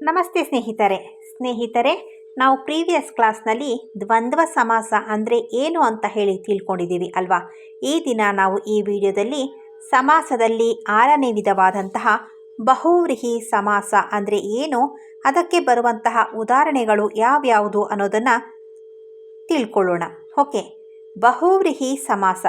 ನಮಸ್ತೆ ಸ್ನೇಹಿತರೆ. ಸ್ನೇಹಿತರೆ, ನಾವು ಪ್ರೀವಿಯಸ್ ಕ್ಲಾಸ್ನಲ್ಲಿ ದ್ವಂದ್ವ ಸಮಾಸ ಅಂದರೆ ಏನು ಅಂತ ಹೇಳಿ ತಿಳ್ಕೊಂಡಿದ್ದೀವಿ ಅಲ್ವಾ? ಈ ದಿನ ನಾವು ಈ ವಿಡಿಯೋದಲ್ಲಿ ಸಮಾಸದಲ್ಲಿ ಆರನೇ ವಿಧವಾದಂತಹ ಬಹುವ್ರೀಹಿ ಸಮಾಸ ಅಂದರೆ ಏನು, ಅದಕ್ಕೆ ಬರುವಂತಹ ಉದಾಹರಣೆಗಳು ಯಾವ್ಯಾವುದು ಅನ್ನೋದನ್ನು ತಿಳ್ಕೊಳ್ಳೋಣ. ಓಕೆ. ಬಹುವ್ರೀಹಿ ಸಮಾಸ.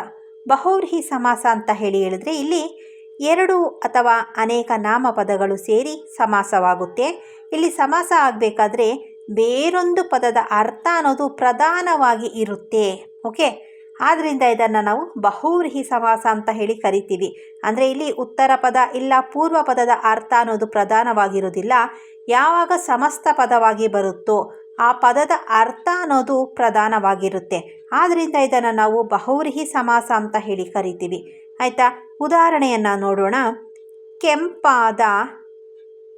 ಬಹುವ್ರೀಹಿ ಸಮಾಸ ಅಂತ ಹೇಳಿ ಹೇಳಿದ್ರೆ ಇಲ್ಲಿ ಎರಡು ಅಥವಾ ಅನೇಕ ನಾಮಪದಗಳು ಸೇರಿ ಸಮಾಸವಾಗುತ್ತೆ. ಇಲ್ಲಿ ಸಮಾಸ ಆಗಬೇಕಾದ್ರೆ ಬೇರೊಂದು ಪದದ ಅರ್ಥ ಅನ್ನೋದು ಪ್ರಧಾನವಾಗಿ ಇರುತ್ತೆ. ಓಕೆ? ಆದ್ದರಿಂದ ಇದನ್ನು ನಾವು ಬಹುವ್ರೀಹಿ ಸಮಾಸ ಅಂತ ಹೇಳಿ ಕರಿತೀವಿ. ಅಂದರೆ ಇಲ್ಲಿ ಉತ್ತರ ಪದ ಇಲ್ಲ, ಪೂರ್ವ ಪದದ ಅರ್ಥ ಅನ್ನೋದು ಪ್ರಧಾನವಾಗಿರೋದಿಲ್ಲ ಯಾವಾಗ ಸಮಸ್ತ ಪದವಾಗಿ ಬರುತ್ತೋ ಆ ಪದದ ಅರ್ಥ ಅನ್ನೋದು ಪ್ರಧಾನವಾಗಿರುತ್ತೆ. ಆದ್ದರಿಂದ ಇದನ್ನು ನಾವು ಬಹುವ್ರೀಹಿ ಸಮಾಸ ಅಂತ ಹೇಳಿ ಕರಿತೀವಿ. ಆಯಿತಾ? ಉದಾಹರಣೆಯನ್ನು ನೋಡೋಣ. ಕೆಂಪಾದ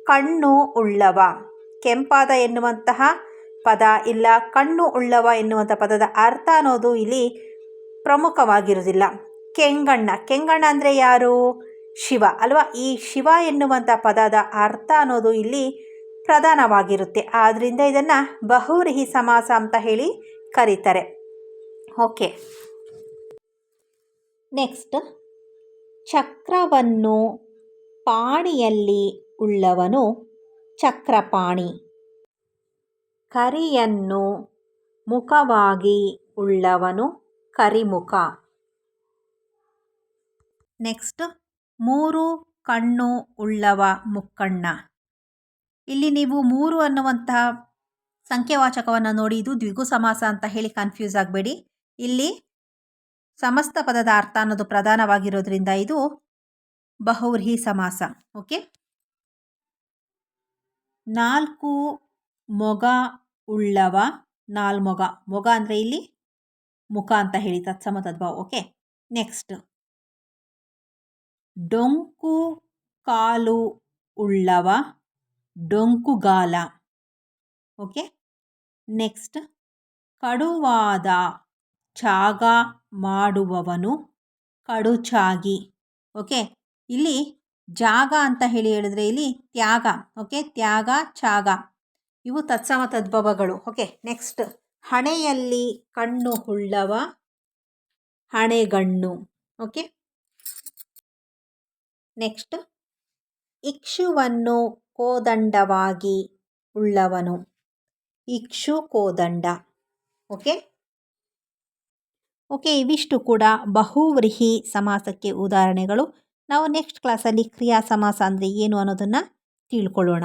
ಕಣ್ಣು ಉಳ್ಳವ. ಕೆಂಪಾದ ಎನ್ನುವಂತಹ ಪದ ಇಲ್ಲ, ಕಣ್ಣು ಉಳ್ಳವ ಎನ್ನುವಂಥ ಪದದ ಅರ್ಥ ಅನ್ನೋದು ಇಲ್ಲಿ ಪ್ರಮುಖವಾಗಿರುವುದಿಲ್ಲ. ಕೆಂಗಣ್ಣ. ಕೆಂಗಣ್ಣ ಅಂದರೆ ಯಾರು? ಶಿವ. ಅಲ್ವಾ? ಈ ಶಿವ ಎನ್ನುವಂಥ ಪದದ ಅರ್ಥ ಅನ್ನೋದು ಇಲ್ಲಿ ಪ್ರಧಾನವಾಗಿರುತ್ತೆ. ಆದ್ದರಿಂದ ಇದನ್ನು ಬಹುರಿಹಿ ಸಮಾಸ ಅಂತ ಹೇಳಿ ಕರೀತಾರೆ. ಓಕೆ. ನೆಕ್ಸ್ಟ್. ಚಕ್ರವನ್ನು ಪಾಣಿಯಲ್ಲಿ ಉಳ್ಳವನು ಚಕ್ರಪಾಣಿ. ಕರಿಯನ್ನು ಮುಖವಾಗಿ ಉಳ್ಳವನು ಕರಿಮುಖ. ನೆಕ್ಸ್ಟ್, ಮೂರು ಕಣ್ಣು ಉಳ್ಳವ ಮುಕ್ಕಣ್ಣ. ಇಲ್ಲಿ ನೀವು ಮೂರು ಅನ್ನುವಂತಹ ಸಂಖ್ಯಾವಾಚಕವನ್ನು ನೋಡಿ, ಇದು ದ್ವಿಗು ಸಮಾಸ ಅಂತ ಹೇಳಿ ಕನ್ಫ್ಯೂಸ್ ಆಗಬೇಡಿ. ಇಲ್ಲಿ ಸಮಸ್ತ ಪದದ ಅರ್ಥ ಅನ್ನೋದು ಪ್ರಧಾನವಾಗಿರೋದ್ರಿಂದ ಇದು ಬಹುವ್ರೀಹಿ ಸಮಾಸ, ಓಕೆ? ನಾಲ್ಕು ಮೊಗ ಉಳ್ಳವ ನಾಲ್ಮೊಗ ಮೊಗ ಅಂದರೆ ಇಲ್ಲಿ ಮುಖ ಅಂತ ಹೇಳಿ, ತತ್ಸಮ ತದ್ಭಾವ, ಓಕೆ? ನೆಕ್ಸ್ಟ್. ಡೊಂಕು ಕಾಲು ಉಳ್ಳವ ಡೊಂಕುಗಾಲ ಓಕೆ? ನೆಕ್ಸ್ಟ್. ಕಡುವಾದ ಚಾಗ ಮಾಡುವವನು ಕಡುಚಾಗಿ. ಓಕೆ ಇಲ್ಲಿ ಜಾಗ ಅಂತ ಹೇಳಿ ಹೇಳಿದ್ರೆ ಇಲ್ಲಿ ತ್ಯಾಗ. ಓಕೆ ತ್ಯಾಗ, ಚಾಗ. ಇವು ತತ್ಸಮ ತದ್ಭವಗಳು. ಓಕೆ ನೆಕ್ಸ್ಟ್ ಹಣೆಯಲ್ಲಿ ಕಣ್ಣು ಹುಳ್ಳವ ಹಣೆಗಣ್ಣು. ಓಕೆ ನೆಕ್ಸ್ಟ್ ಇಕ್ಷುವನ್ನು ಕೋದಂಡವಾಗಿ ಉಳ್ಳವನು. ಇಕ್ಷು ಕೋದಂಡ. ಓಕೆ ಓಕೆ, ಇವಿಷ್ಟು ಕೂಡ ಬಹುವ್ರೀಹಿ ಸಮಾಸಕ್ಕೆ ಉದಾಹರಣೆಗಳು. ನಾವು ನೆಕ್ಸ್ಟ್ ಕ್ಲಾಸಲ್ಲಿ ಕ್ರಿಯಾ ಸಮಾಸ ಅಂದರೆ ಏನು ಅನ್ನೋದನ್ನು ತಿಳ್ಕೊಳ್ಳೋಣ.